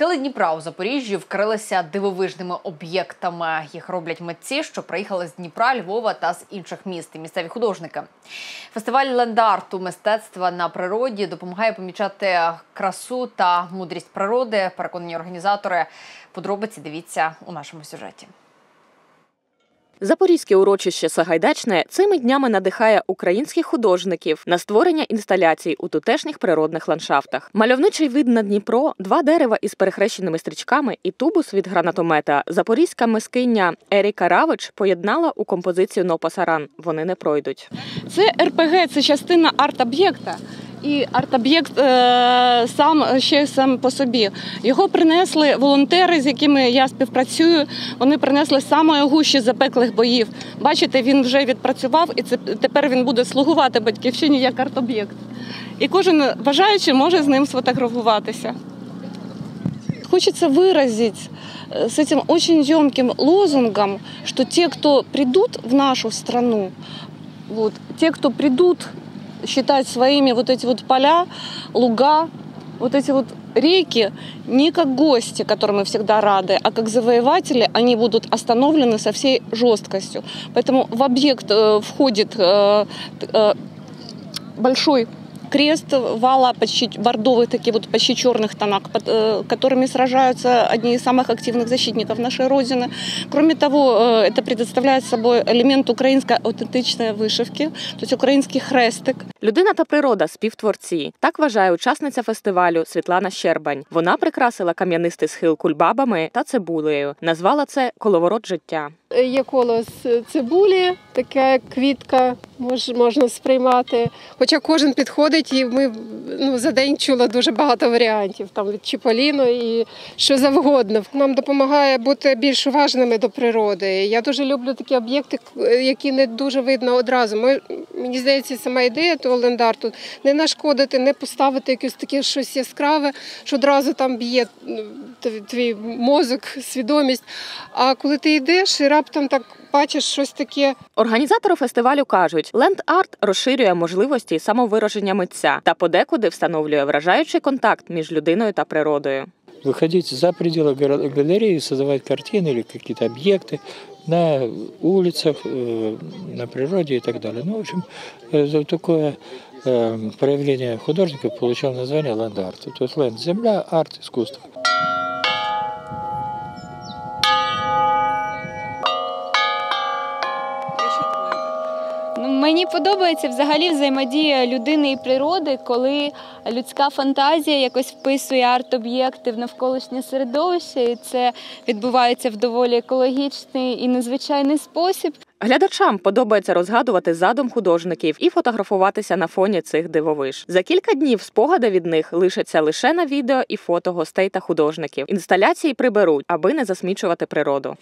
Схили Дніпра у Запоріжжі вкрилися дивовижними об'єктами. Їх роблять митці, що приїхали з Дніпра, Львова та з інших міст. Місцеві художники. Фестиваль лендарту мистецтва на природі допомагає помічати красу та мудрість природи. Переконані організатори. Подробиці дивіться у нашому сюжеті. Запорізьке урочище Сагайдачне цими днями надихає українських художників на створення інсталяцій у тутешніх природних ландшафтах. Мальовничий вид на Дніпро, два дерева із перехрещеними стрічками і тубус від гранатомета. Запорізька мискиня Еріка Равич поєднала у композицію Нопасаран. Вони не пройдуть. Це РПГ, це частина арт-об'єкта. І арт-об'єкт е, сам ще сам по собі. Його принесли волонтери, з якими я співпрацюю. Вони принесли самої гущі запеклих боїв. Бачите, він вже відпрацював, і це тепер він буде слугувати батьківщині як арт-об'єкт. І кожен бажаючий може з ним сфотографуватися. Хочется выразить с этим очень емким лозунгом, что те, кто придут в нашу страну, вот, те, кто придут считать своими вот эти вот поля, луга, вот эти вот реки не как гости, которым мы всегда рады, а как завоеватели, они будут остановлены со всей жесткостью. Поэтому в объект э, входит э, э, большой крест вала почти бордовых, такие вот почти черных тонах, под, э, которыми сражаются одни из самых активных защитников нашей Родины. Кроме того, э, это предоставляет собой элемент украинской аутентичной вышивки, то есть український хрестик. Людина та природа співтворці. Так вважає учасниця фестивалю Світлана Щербань. Вона прикрасила кам'янистий схил кульбабами та цибулею. Назвала це коловорот життя. Є коло з цибулі, така квітка мож, можна сприймати. Хоча кожен підходить, і ми ну, за день чули дуже багато варіантів, там від Чіполіно і що завгодно. Нам допомагає бути більш уважними до природи. Я дуже люблю такі об'єкти, які не дуже видно одразу. Ми, мені здається, сама ідея того лендарту не нашкодити, не поставити якесь таке щось яскраве, що одразу там б'є твій мозок, свідомість. А коли ти йдеш і раптом так бачиш щось таке. Організатори фестивалю кажуть, ленд-арт розширює можливості самовираження митця та подекуди встановлює вражаючий контакт між людиною та природою. Выходить за пределы галереи, создавать картины или какие-то объекты на улицах, э, на природе и так далее. Ну, в общем, э, такое э, проявление художников получало название ленд-арт. То есть ленд – земля, арт – искусство. Мені подобається взагалі взаємодія людини і природи, коли людська фантазія якось вписує арт-об'єкти в навколишнє середовище, і це відбувається в доволі екологічний і незвичайний спосіб. Глядачам подобається розгадувати задум художників і фотографуватися на фоні цих дивовиж. За кілька днів спогади від них лишаться лише на відео і фото гостей та художників. Інсталяції приберуть, аби не засмічувати природу.